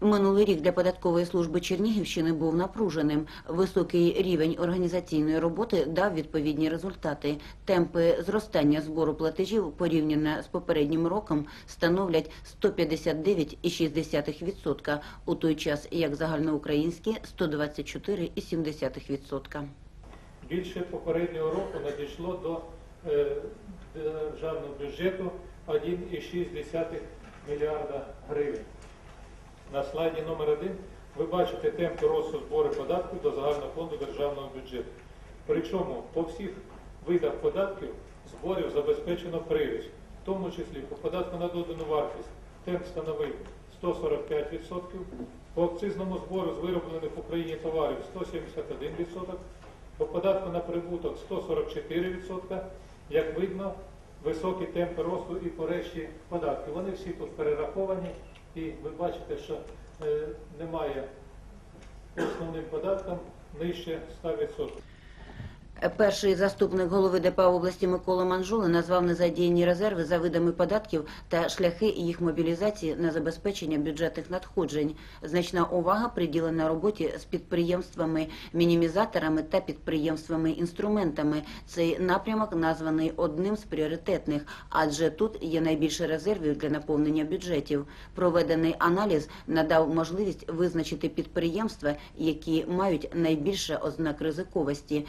Минулий рік для податкової служби Чернігівщини був напруженим. Високий рівень організаційної роботи дав відповідні результати. Темпи зростання збору платежів порівняно з попереднім роком становлять 159,6%, у той час як загальноукраїнські 124,7%. Більше попереднього року надійшло до е, державного бюджету 1,6 мільярда гривень. На слайді номер 1 ви бачите темпи росту збору податків до загального фонду державного бюджету. Причому по всіх видах податків зборів забезпечено приріст, в тому числі по податку на додану вартість темп становив 145%, по акцизному збору з вироблених в Україні товарів 171%, по податку на прибуток 144%. Як видно, високі темпи росту і по решті податків. Вони всі тут перераховані, і ви бачите, що е, немає основним податком нижче 100%. Перший заступник голови ДПА області Микола Манжула назвав незадіяні резерви за видами податків та шляхи їх мобілізації на забезпечення бюджетних надходжень. Значна увага приділена роботі з підприємствами, мінімізаторами та підприємствами-інструментами. Цей напрямок названий одним з пріоритетних, адже тут є найбільше резервів для наповнення бюджетів. Проведений аналіз надав можливість визначити підприємства, які мають найбільше ознак ризиковості.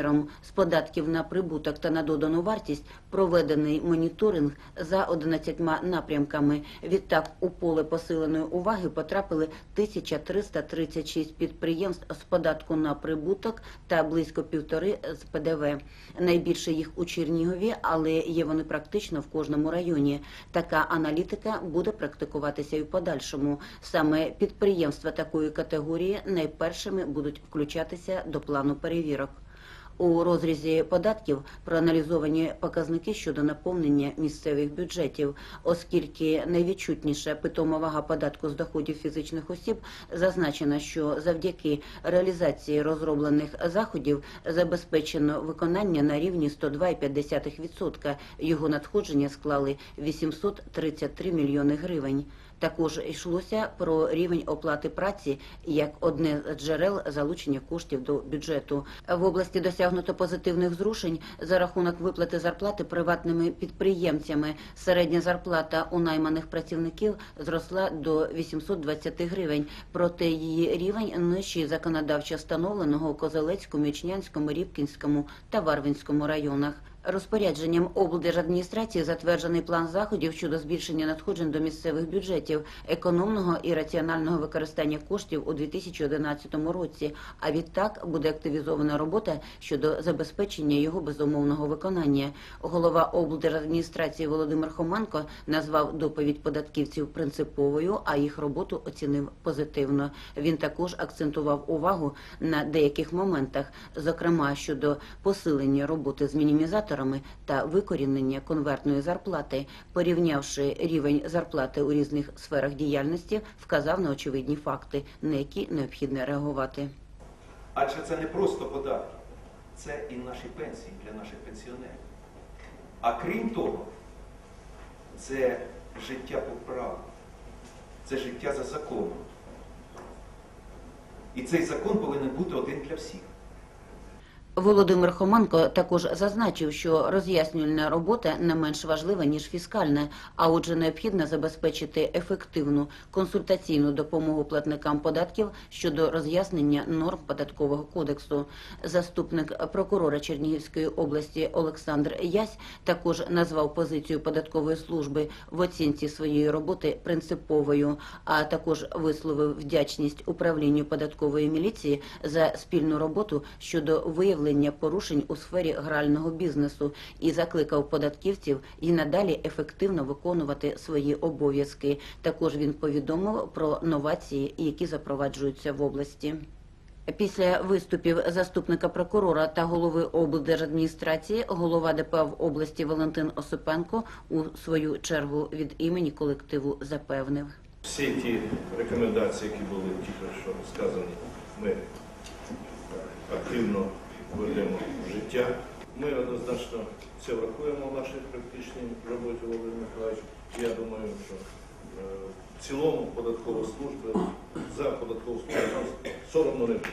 Приміром, з податків на прибуток та на додану вартість проведений моніторинг за 11 напрямками. Відтак у поле посиленої уваги потрапили 1336 підприємств з податку на прибуток та близько півтори з ПДВ. Найбільше їх у Чернігові, але є вони практично в кожному районі. Така аналітика буде практикуватися і в подальшому. Саме підприємства такої категорії найпершими будуть включатися до плану перевірок. У розрізі податків проаналізовані показники щодо наповнення місцевих бюджетів, оскільки найвідчутніша питома вага податку з доходів фізичних осіб зазначено, що завдяки реалізації розроблених заходів забезпечено виконання на рівні 102,5%. Його надходження склали 833 мільйони гривень. Також йшлося про рівень оплати праці як одне з джерел залучення коштів до бюджету. В області досягнуто позитивних зрушень за рахунок виплати зарплати приватними підприємцями. Середня зарплата у найманих працівників зросла до 820 гривень, проте її рівень нижчий законодавчо встановленого у Козелецькому, Ічнянському, Рібкінському та Варвинському районах. Розпорядженням облдержадміністрації затверджений план заходів щодо збільшення надходжень до місцевих бюджетів, економного і раціонального використання коштів у 2011 році. А відтак буде активізована робота щодо забезпечення його безумовного виконання. Голова облдержадміністрації Володимир Хоманко назвав доповідь податківців принциповою, а їх роботу оцінив позитивно. Він також акцентував увагу на деяких моментах, зокрема щодо посилення роботи з мінімізаторами та викорінення конвертної зарплати, порівнявши рівень зарплати у різних сферах діяльності, вказав на очевидні факти, на які необхідно реагувати. Адже це не просто податки, це і наші пенсії для наших пенсіонерів. А крім того, це життя по праву, це життя за законом. І цей закон повинен бути один для всіх. Володимир Хоманко також зазначив, що роз'яснювальна робота не менш важлива ніж фіскальна, а отже, необхідно забезпечити ефективну консультаційну допомогу платникам податків щодо роз'яснення норм податкового кодексу. Заступник прокурора Чернігівської області Олександр Ясь також назвав позицію податкової служби в оцінці своєї роботи принциповою, а також висловив вдячність управлінню податкової міліції за спільну роботу щодо виявлення порушень у сфері грального бізнесу і закликав податківців і надалі ефективно виконувати свої обов'язки. Також він повідомив про новації, які запроваджуються в області. Після виступів заступника прокурора та голови облдержадміністрації голова ДПА в області Валентин Осипенко у свою чергу від імені колективу запевнив. Всі ті рекомендації, які були тільки що сказані, ми активно ведемо життя. Ми однозначно це врахуємо в нашій практичній роботі, Володимир Миколаївич. Я думаю, що е, в цілому податкова служба за податкову службу соромно не буде.